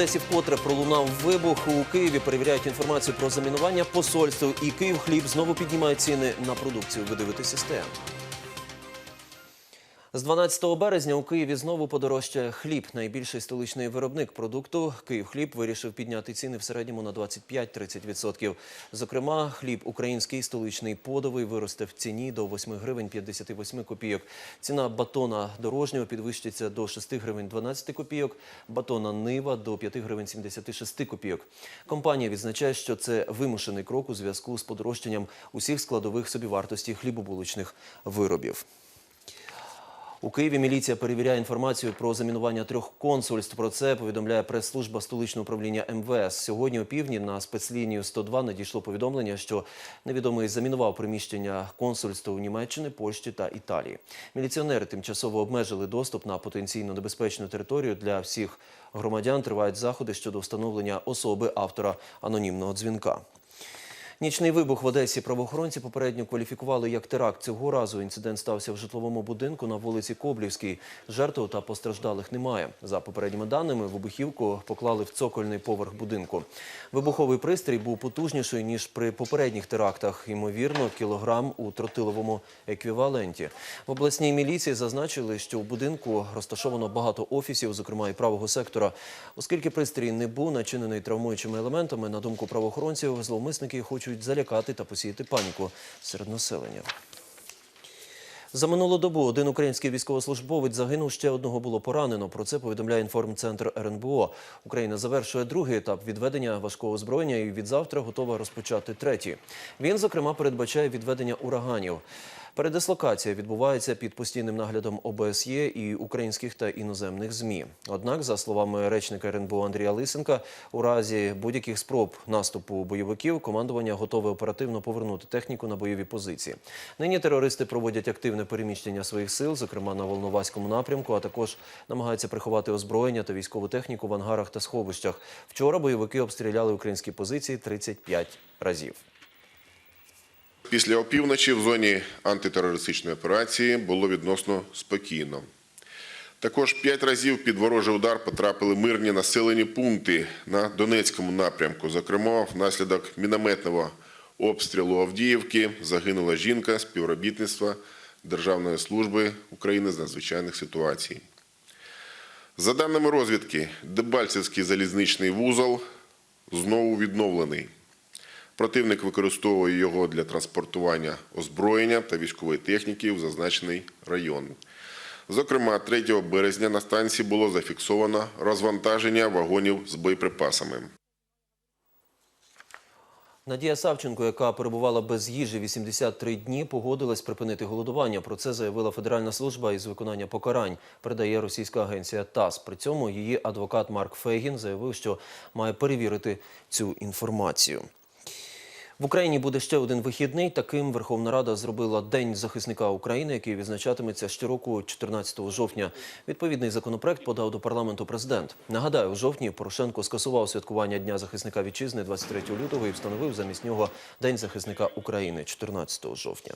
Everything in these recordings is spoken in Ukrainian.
Одесі вкотре пролунав вибух. У Києві перевіряють інформацію про замінування посольств. І Київ хліб знову піднімає ціни на продукцію. Ви дивитеся СТМ. З 12 березня у Києві знову подорожчає хліб. Найбільший столичний виробник продукту «Київхліб» вирішив підняти ціни в середньому на 25-30%. Зокрема, хліб український столичний подовий виросте в ціні до 8 гривень 58 копійок. Ціна батона дорожнього підвищиться до 6 гривень 12 копійок, батона нива до 5 гривень 76 копійок. Компанія відзначає, що це вимушений крок у зв'язку з подорожчанням усіх складових собівартості хлібобулочних виробів. У Києві міліція перевіряє інформацію про замінування трьох консульств. Про це повідомляє прес-служба столичного управління МВС. Сьогодні о півдні на спецлінію 102 надійшло повідомлення, що невідомий замінував приміщення консульств у Німеччини, Польщі та Італії. Міліціонери тимчасово обмежили доступ на потенційно небезпечну територію для всіх громадян. Тривають заходи щодо встановлення особи автора анонімного дзвінка. Нічний вибух в Одесі правоохоронці попередньо кваліфікували як теракт. Цього разу інцидент стався в житловому будинку на вулиці Коблівській. Жертв та постраждалих немає. За попередніми даними, вибухівку поклали в цокольний поверх будинку. Вибуховий пристрій був потужніший ніж при попередніх терактах. Ймовірно, кілограм у тротиловому еквіваленті. В обласній міліції зазначили, що в будинку розташовано багато офісів, зокрема і правого сектора. Оскільки пристрій не був начинений травмуючими елементами, на думку правоохоронців, зловмисники хочуть залякати та посіяти паніку серед населення. За минулу добу один український військовослужбовець загинув, ще одного було поранено. Про це повідомляє інформцентр РНБО. Україна завершує другий етап відведення важкого озброєння і від завтра готова розпочати третій. Він, зокрема, передбачає відведення ураганів. Передислокація відбувається під постійним наглядом ОБСЄ і українських та іноземних ЗМІ. Однак, за словами речника РНБО Андрія Лисенка, у разі будь-яких спроб наступу бойовиків командування готове оперативно повернути техніку на бойові позиції. Нині терористи проводять активне переміщення своїх сил, зокрема на Волноваському напрямку, а також намагаються приховати озброєння та військову техніку в ангарах та сховищах. Вчора бойовики обстріляли українські позиції 35 разів. Після опівночі в зоні антитерористичної операції було відносно спокійно. Також п'ять разів під ворожий удар потрапили мирні населені пункти на Донецькому напрямку. Зокрема, внаслідок мінометного обстрілу Авдіївки загинула жінка співробітництва Державної служби України з надзвичайних ситуацій. За даними розвідки, Дебальцевський залізничний вузол знову відновлений. Противник використовує його для транспортування озброєння та військової техніки в зазначений район. Зокрема, 3 березня на станції було зафіксовано розвантаження вагонів з боєприпасами. Надія Савченко, яка перебувала без їжі 83 дні, погодилась припинити голодування. Про це заявила Федеральна служба із виконання покарань. Передає російська агенція ТАСС. При цьому її адвокат Марк Фейгін заявив, що має перевірити цю інформацію. В Україні буде ще один вихідний. Таким Верховна Рада зробила День захисника України, який відзначатиметься щороку 14 жовтня. Відповідний законопроект подав до парламенту президент. Нагадаю, у жовтні Порошенко скасував святкування Дня захисника вітчизни 23 лютого і встановив замість нього День захисника України 14 жовтня.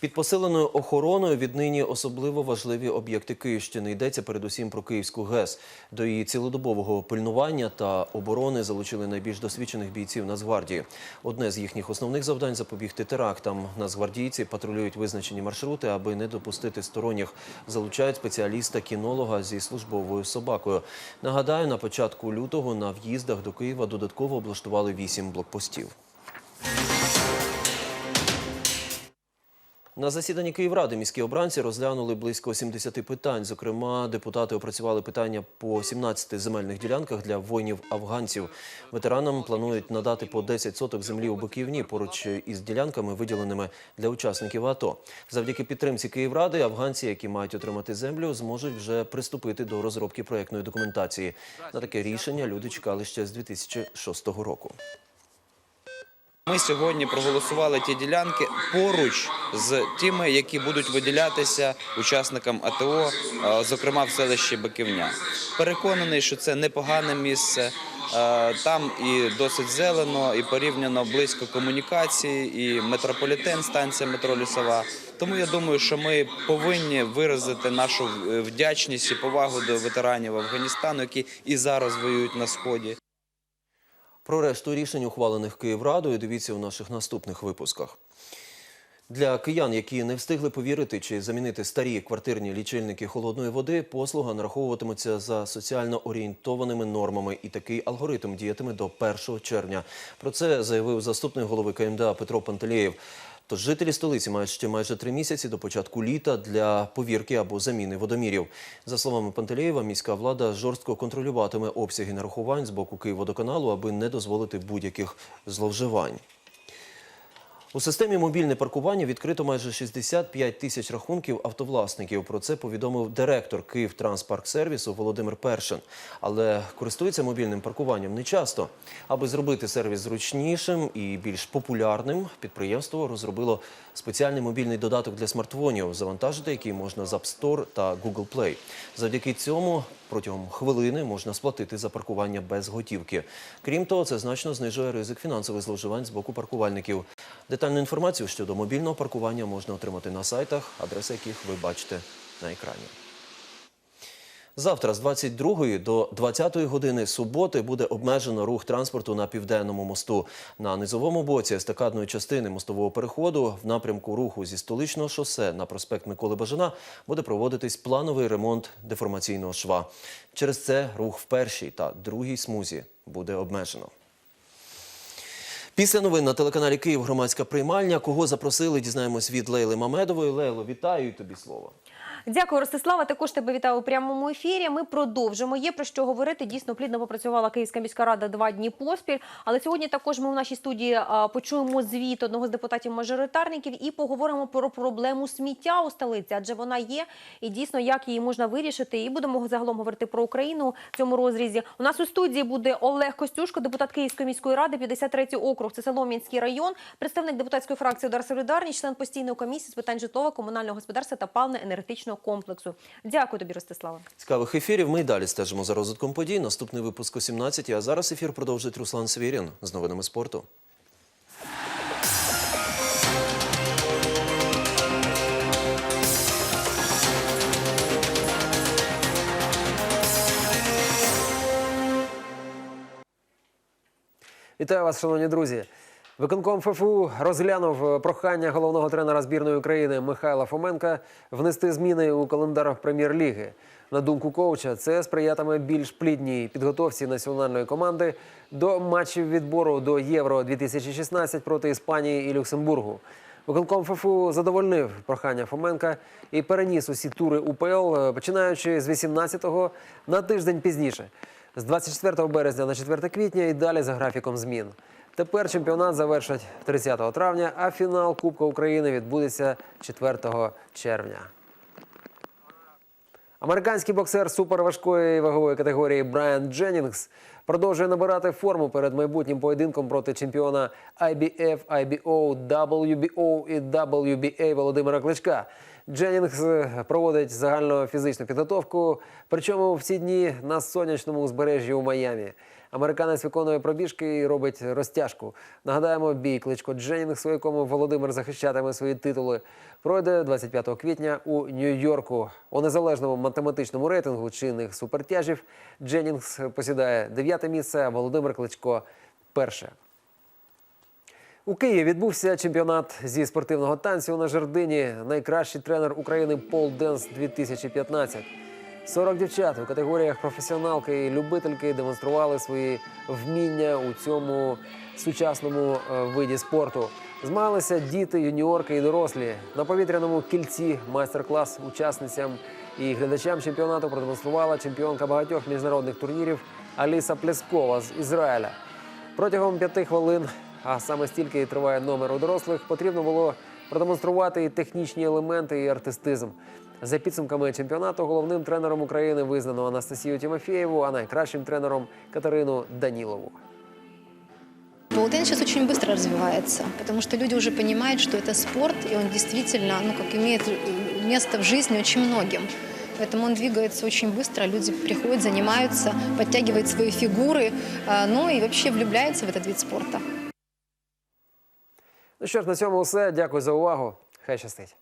Під посиленою охороною віднині особливо важливі об'єкти Київщини. Йдеться передусім про Київську ГЕС. До її цілодобового пильнування та оборони залучили найбільш досвідчених бійців Нацгвардії. Одне з їхніх основних завдань запобігти терактам. Нацгвардійці патрулюють визначені маршрути, аби не допустити сторонніх. Залучають спеціаліста-кінолога зі службовою собакою. Нагадаю, на початку лютого на в'їздах до Києва додатково облаштували вісім блокпостів. На засіданні Київради міські обранці розглянули близько 70 питань. Зокрема, депутати опрацювали питання по 17 земельних ділянках для воїнів-афганців. Ветеранам планують надати по 10 соток землі у Биківні поруч із ділянками, виділеними для учасників АТО. Завдяки підтримці Київради афганці, які мають отримати землю, зможуть вже приступити до розробки проєктної документації. На таке рішення люди чекали ще з 2006 року. Ми сьогодні проголосували ті ділянки поруч з тими, які будуть виділятися учасникам АТО, е, зокрема в селищі Биківня. Переконаний, що це непогане місце. Е, Там і досить зелено, і порівняно близько комунікації, і метрополітен, станція метро Лісова. Тому я думаю, що ми повинні виразити нашу вдячність і повагу до ветеранів Афганістану, які і зараз воюють на сході. Про решту рішень, ухвалених Київрадою, дивіться у наших наступних випусках. Для киян, які не встигли повірити чи замінити старі квартирні лічильники холодної води, послуга нараховуватиметься за соціально орієнтованими нормами, і такий алгоритм діятиме до 1 червня. Про це заявив заступник голови КМДА Петро Пантелєєв. Тож жителі столиці мають ще майже три місяці до початку літа для повірки або заміни водомірів. За словами Пантелєєва, міська влада жорстко контролюватиме обсяги нарахувань з боку Київводоканалу, аби не дозволити будь-яких зловживань. У системі мобільне паркування відкрито майже 65 тисяч рахунків автовласників. Про це повідомив директор Київтранспарксервісу Володимир Першин. Але користується мобільним паркуванням не часто. Аби зробити сервіс зручнішим і більш популярним, підприємство розробило спеціальний мобільний додаток для смартфонів, завантажити який можна з App Store та Google Play. Завдяки цьому протягом хвилини можна сплатити за паркування без готівки. Крім того, це значно знижує ризик фінансових зловживань з боку паркувальників. Детальну інформацію щодо мобільного паркування можна отримати на сайтах, адреси яких ви бачите на екрані. Завтра з 22 до 20 години суботи буде обмежено рух транспорту на південному мосту. На низовому боці естакадної частини мостового переходу в напрямку руху зі столичного шосе на проспект Миколи Бажана буде проводитись плановий ремонт деформаційного шва. Через це рух в першій та другій смузі буде обмежено. Після новин на телеканалі Київ громадська приймальня. Кого запросили, дізнаємось від Лейли Мамедової. Лейло, вітаю і тобі слово. Дякую, Ростислава. Також тебе вітаю у прямому ефірі. Ми продовжимо. Є про що говорити. Дійсно, плідно попрацювала Київська міська рада два дні поспіль. Але сьогодні також ми в нашій студії почуємо звіт одного з депутатів-мажоритарників і поговоримо про проблему сміття у столиці, адже вона є і дійсно як її можна вирішити. І будемо загалом говорити про Україну в цьому розрізі. У нас у студії буде Олег Костюшко, депутат Київської міської ради, 53 округ. Це Солом'янський район, представник депутатської фракції Удар Солідарність, член постійної комісії з питань житлового, комунального господарства та паливно-енергетичного комплексу. Дякую тобі, Ростислава. Цікавих ефірів. Ми й далі стежимо за розвитком подій. Наступний випуск о 17 А зараз ефір продовжить Руслан Свірін з новинами спорту. Вітаю вас, шановні друзі. Виконком ФФУ розглянув е, прохання головного тренера збірної України Михайла Фоменка внести зміни у календар прем'єр-ліги. На думку коуча, це сприятиме більш плідній підготовці національної команди до матчів відбору до Євро 2016 проти Іспанії і Люксембургу. Виконком ФФУ задовольнив прохання Фоменка і переніс усі тури УПЛ, е, починаючи з 18-го на тиждень пізніше з 24 березня на 4 квітня і далі за графіком змін. Тепер чемпіонат завершать 30 травня, а фінал Кубка України відбудеться 4 червня. Американський боксер суперважкої вагової категорії Брайан Дженнінгс продовжує набирати форму перед майбутнім поєдинком проти чемпіона IBF, IBO, WBO і WBA Володимира Кличка. Дженнінгс е, проводить загальну фізичну підготовку, причому в ці дні на сонячному узбережжі у Майамі. Американець виконує пробіжки і робить розтяжку. Нагадаємо, бій кличко Дженнінгс, у якому Володимир захищатиме свої титули, пройде 25 квітня у Нью-Йорку. У незалежному математичному рейтингу чинних супертяжів Дженнінгс посідає дев'яте місце, а Володимир Кличко перше. У Києві відбувся чемпіонат зі спортивного танцю на жердині. Найкращий тренер України Пол Денс 2015. 40 дівчат у категоріях професіоналки і любительки демонстрували свої вміння у цьому сучасному е, виді спорту. Змагалися діти, юніорки і дорослі. На повітряному кільці майстер-клас учасницям і глядачам чемпіонату продемонструвала чемпіонка багатьох міжнародних турнірів Аліса Плескова з Ізраїля. Протягом п'яти хвилин, а саме стільки і триває номер у дорослих, потрібно було продемонструвати і технічні елементи, і артистизм. За підсумками чемпіонату головним тренером України визнано Анастасію Тимофєєву, а найкращим тренером Катерину Данілову. Ну, теннис сейчас очень быстро развивается, потому что люди уже понимают, что это спорт, и он действительно, ну, как имеет э, место в жизни очень многим. Поэтому он двигается очень быстро, люди приходят, занимаются, подтягивают свои фигуры, а, ну и вообще влюбляются в этот вид спорта. Ну що ж, на цьому все. Дякую за увагу. Хай щастить.